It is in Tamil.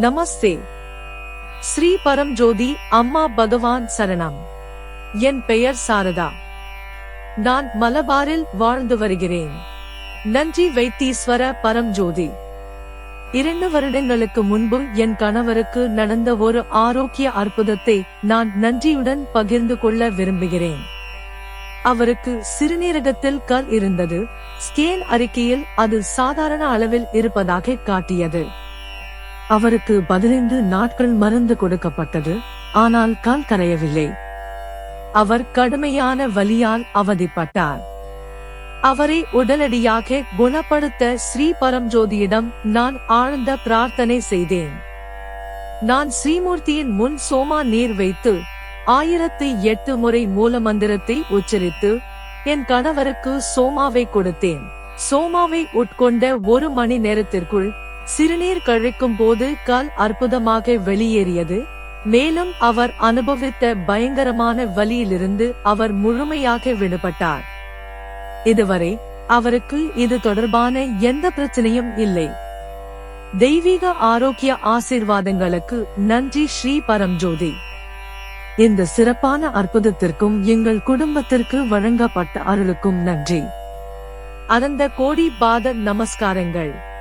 நமஸ்தே. ஸ்ரீ பரம்ஜோதி அம்மா பகவான் சரணம். என் பெயர் சாரதா. நான் மலபாரில் வாழ்ந்து வருகிறேன். நன்றி வைத்தீஸ்வர பரம் ஜோதி இரண்டு வருடங்களுக்கு முன்பு என் கணவருக்கு நடந்த ஒரு ஆரோக்கிய அற்புதத்தை நான் நன்றியுடன் பகிர்ந்து கொள்ள விரும்புகிறேன். அவருக்கு சிறுநீரகத்தில் கல் இருந்தது. ஸ்கேன் அறிக்கையில் அது சாதாரண அளவில் இருப்பதாக காட்டியது. அவருக்கு பதினைந்து நாட்கள் மருந்து கொடுக்கப்பட்டது ஆனால் கல் கரையவில்லை. அவர் கடுமையான வலியால் அவதிப்பட்டார். அவரை உடனடியாக குணப்படுத்த ஸ்ரீ பரம்ஜோதியிடம் நான் ஆழ்ந்த பிரார்த்தனை செய்தேன். நான் ஸ்ரீமூர்த்தியின் முன் சோமா நீர் வைத்து ஆயிரத்தி எட்டு முறை மூல மந்திரத்தை உச்சரித்து என் கணவருக்கு சோமாவை கொடுத்தேன். சோமாவை உட்கொண்ட ஒரு மணி நேரத்திற்குள் சிறுநீர் கழிக்கும் போது கல் அற்புதமாக வெளியேறியது. மேலும் அவர் அனுபவித்த பயங்கரமான வலியிலிருந்து அவர் முழுமையாக விடுபட்டார். இதுவரை அவருக்கு இது தொடர்பான எந்த பிரச்சனையும் இல்லை. தெய்வீக ஆரோக்கிய ஆசீர்வாதங்களுக்கு நன்றி ஸ்ரீ பரம்ஜோதி. இந்த சிறப்பான அற்புதத்திற்கும் எங்கள் குடும்பத்திற்கு வழங்கப்பட்ட அருளுக்கும் நன்றி. அனந்த கோடி பாத நமஸ்காரங்கள்.